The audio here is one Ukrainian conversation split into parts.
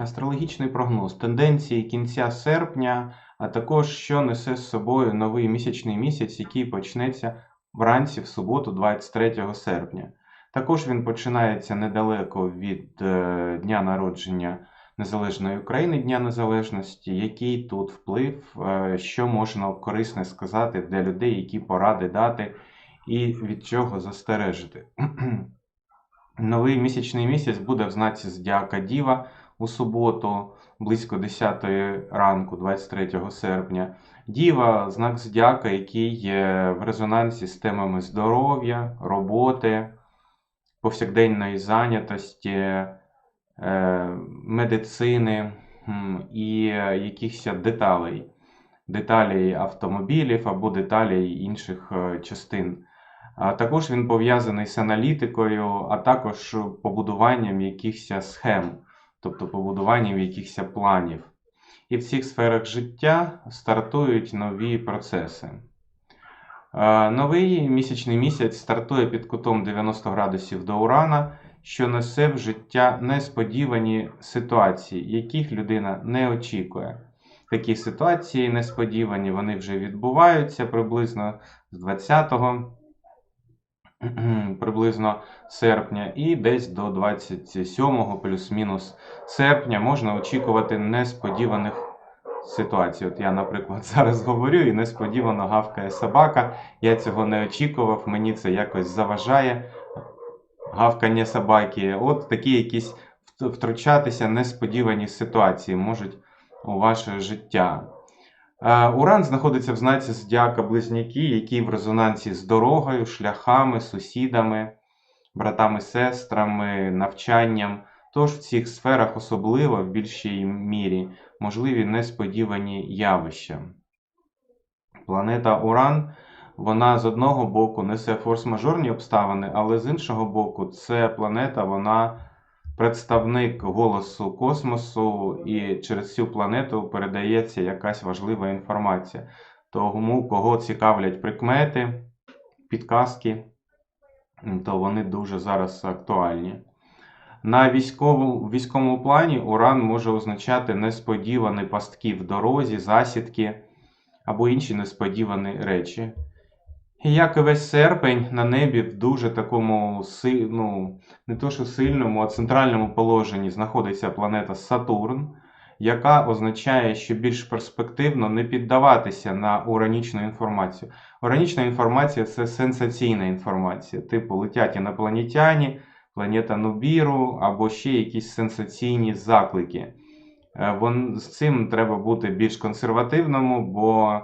Астрологічний прогноз. Тенденції кінця серпня, а також що несе з собою новий місячний місяць, який почнеться вранці в суботу, 23 серпня. Також він починається недалеко від е, дня народження Незалежної України, Дня Незалежності. Який тут вплив, е, що можна корисне сказати для людей, які поради дати і від чого застережити. Новий місячний місяць буде в знаці Зодіака Діва у суботу, близько 10 ранку, 23 серпня. Діва знак зодіака, який є в резонансі з темами здоров'я, роботи, повсякденної зайнятості, е, медицини і якихось деталей, деталей автомобілів або деталей інших е, частин. Також він пов'язаний з аналітикою, а також побудуванням якихось схем, тобто побудуванням якихось планів. І в цих сферах життя стартують нові процеси. Е, Новий місячний місяць стартує під кутом 90 градусів до Урана, що несе в життя несподівані ситуації, яких людина не очікує. Такі ситуації несподівані, вони вже відбуваються приблизно з 20-го приблизно серпня, і десь до 27-го плюс-мінус серпня можна очікувати несподіваних ситуацій. От я, наприклад, зараз говорю і несподівано гавкає собака. Я цього не очікував, мені це якось заважає. Гавкання собаки. От такі якісь втручатися несподівані ситуації можуть у ваше життя. Е, Уран знаходиться в знаці зодіака Близнюки, який в резонансі з дорогою, шляхами, сусідами, братами, сестрами, навчанням. Тож в цих сферах особливо в більшій мірі можливі несподівані явища. Планета Уран, вона з одного боку несе форс-мажорні обставини, але з іншого боку, це планета, вона представник голосу космосу, і через цю планету передається якась важлива інформація. Тому, кого цікавлять прикмети, підказки, то вони дуже зараз актуальні. На військовому, військовому плані уран може означати несподівані пастки в дорозі, засідки або інші несподівані речі. І як і весь серпень на небі в дуже такому си- ну, не то що сильному, а центральному положенні знаходиться планета Сатурн, яка означає, що більш перспективно не піддаватися на уранічну інформацію. Уранічна інформація це сенсаційна інформація, типу летять інопланетяні, планета Нубіру або ще якісь сенсаційні заклики. Е, Вон, з цим треба бути більш консервативному, бо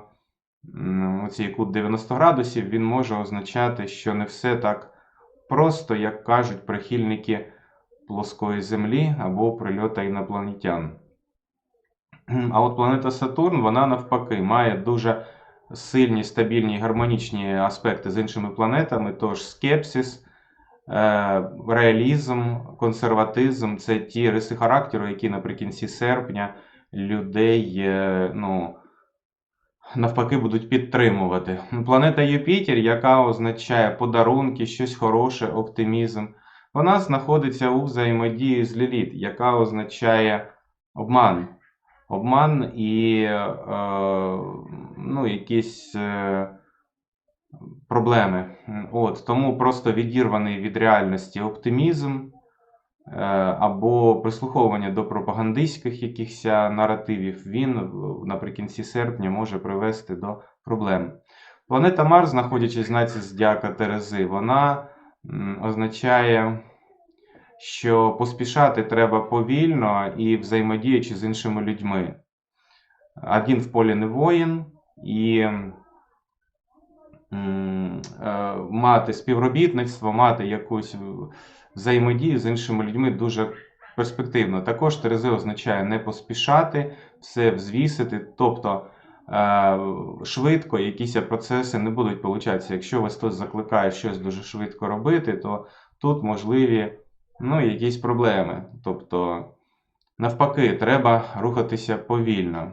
оцей кут 90 градусів він може означати, що не все так просто, як кажуть прихильники плоскої Землі або прильота інопланетян. А от планета Сатурн, вона навпаки має дуже сильні, стабільні, гармонічні аспекти з іншими планетами, тож скепсис, е, реалізм, консерватизм це ті риси характеру, які наприкінці серпня людей е, ну, навпаки будуть підтримувати. Планета Юпітер, яка означає подарунки, щось хороше, оптимізм, вона знаходиться у взаємодії з Ліліт, яка означає обман. Обман і е, ну, якісь е, проблеми. От, тому просто відірваний від реальності оптимізм або прислуховування до пропагандистських якихось наративів, він наприкінці серпня може привести до проблем. Планета Марс, знаходячись в знаці Зодіака Терези, вона означає, що поспішати треба повільно і взаємодіючи з іншими людьми. Один в полі не воїн, і е, мати співробітництво, мати якусь взаємодію з іншими людьми дуже перспективно. Також Терези означає не поспішати, все взвісити, тобто е, швидко якісь процеси не будуть получатися. Якщо вас хтось закликає щось дуже швидко робити, то тут можливі ну, якісь проблеми. Тобто, навпаки, треба рухатися повільно.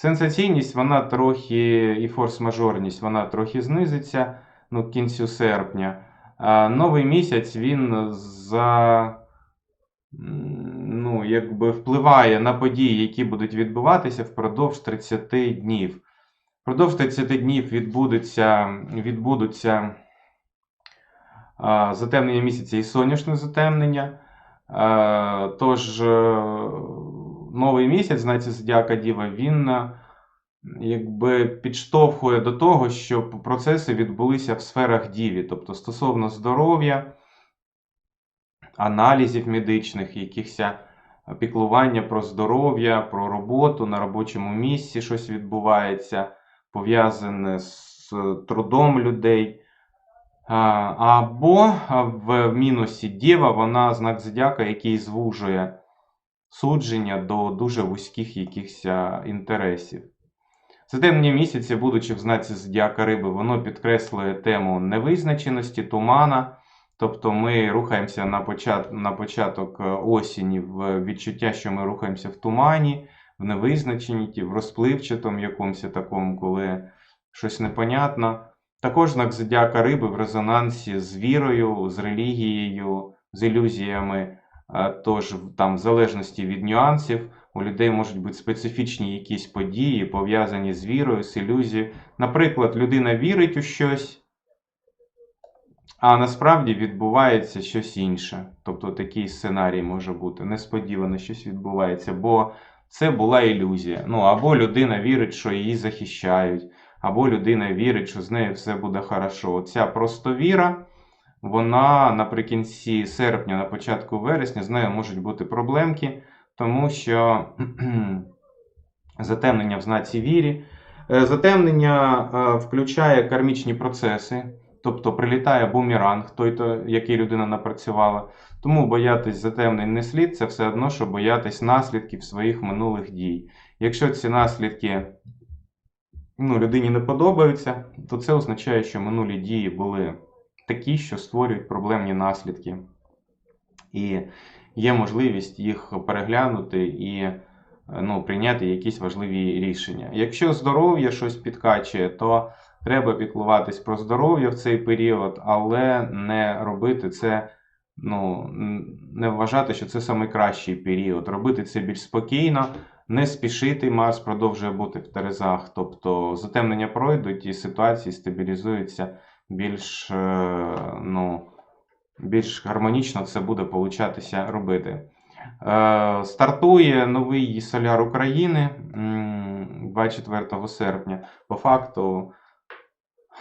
Сенсаційність, вона трохи, і форс-мажорність, вона трохи знизиться ну, кінцю серпня. А новий місяць він за ну, якби впливає на події, які будуть відбуватися впродовж 30 днів. Впродовж 30 днів відбудуться, відбудуться а, затемнення місяця і сонячне затемнення. А, тож, е, новий місяць, знаєте, Зодіака Діва, він е, якби підштовхує до того, щоб процеси відбулися в сферах Діві, тобто стосовно здоров'я, аналізів медичних, якихось піклування про здоров'я, про роботу на робочому місці щось відбувається, пов'язане з трудом людей. Або в мінусі Дєва вона знак зодіака, який звужує судження до дуже вузьких якихось інтересів. Затемнення місяця, будучи в знаці зодіака риби, воно підкреслює тему невизначеності, тумана. Тобто ми рухаємося на, почат... на початок е, осені в відчуття, що ми рухаємося в тумані, в невизначеніті, в розпливчатому якомусь такому, коли щось непонятно. Також знак зодіака риби в резонансі з вірою, з релігією, з ілюзіями. Е, Тож, там, в залежності від нюансів, у людей можуть бути специфічні якісь події, пов'язані з вірою, з ілюзією. Наприклад, людина вірить у щось, а насправді відбувається щось інше. Тобто такий сценарій може бути. Несподівано щось відбувається, бо це була ілюзія. Ну, або людина вірить, що її захищають, або людина вірить, що з нею все буде хорошо. Оця просто віра, вона наприкінці серпня, на початку вересня, з нею можуть бути проблемки, тому що затемнення в знаці вірі. Е, Затемнення е, включає кармічні процеси, тобто прилітає бумеранг, той, то, який людина напрацювала. Тому боятись затемнень не слід, це все одно, що боятись наслідків своїх минулих дій. Якщо ці наслідки ну, людині не подобаються, то це означає, що минулі дії були такі, що створюють проблемні наслідки. І є можливість їх переглянути і ну, прийняти якісь важливі рішення. Якщо здоров'я щось підкачує, то треба піклуватись про здоров'я в цей період, але не робити це, ну, не вважати, що це найкращий період. Робити це більш спокійно, не спішити. Марс продовжує бути в Терезах, тобто затемнення пройдуть і ситуації стабілізуються більш, е, ну, більш гармонічно це буде получатися робити. Е, Стартує новий соляр України 24 серпня. По факту,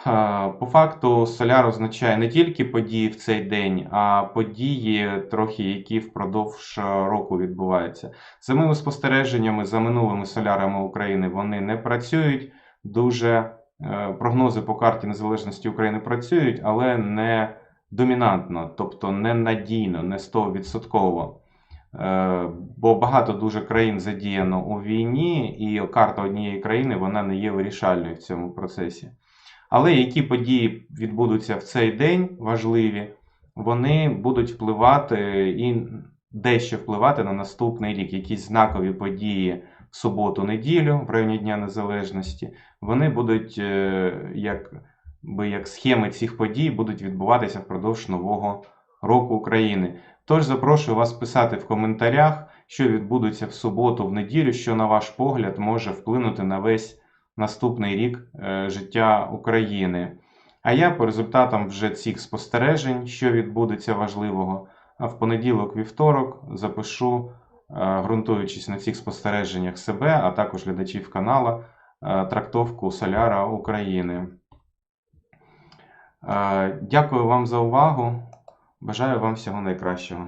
е, по факту соляр означає не тільки події в цей день, а події, трохи, які впродовж року відбуваються. За моїми спостереженнями, за минулими солярами України вони не працюють. Дуже прогнози по карті незалежності України працюють, але не домінантно, тобто не надійно, не 100%. Е, Бо багато дуже країн задіяно у війні, і карта однієї країни вона не є вирішальною в цьому процесі. Але які події відбудуться в цей день важливі, вони будуть впливати і дещо впливати на наступний рік. Якісь знакові події суботу-неділю в районі Дня Незалежності, вони будуть е, як, би, як схеми цих подій будуть відбуватися впродовж нового року України. Тож запрошую вас писати в коментарях, що відбудеться в суботу, в неділю, що, на ваш погляд, може вплинути на весь наступний рік е, життя України. А я по результатам вже цих спостережень, що відбудеться важливого, в понеділок, вівторок запишу, ґрунтуючись на цих спостереженнях себе, а також глядачів канала, е, трактовку Соляра України. Е, Дякую вам за увагу. Бажаю вам всього найкращого.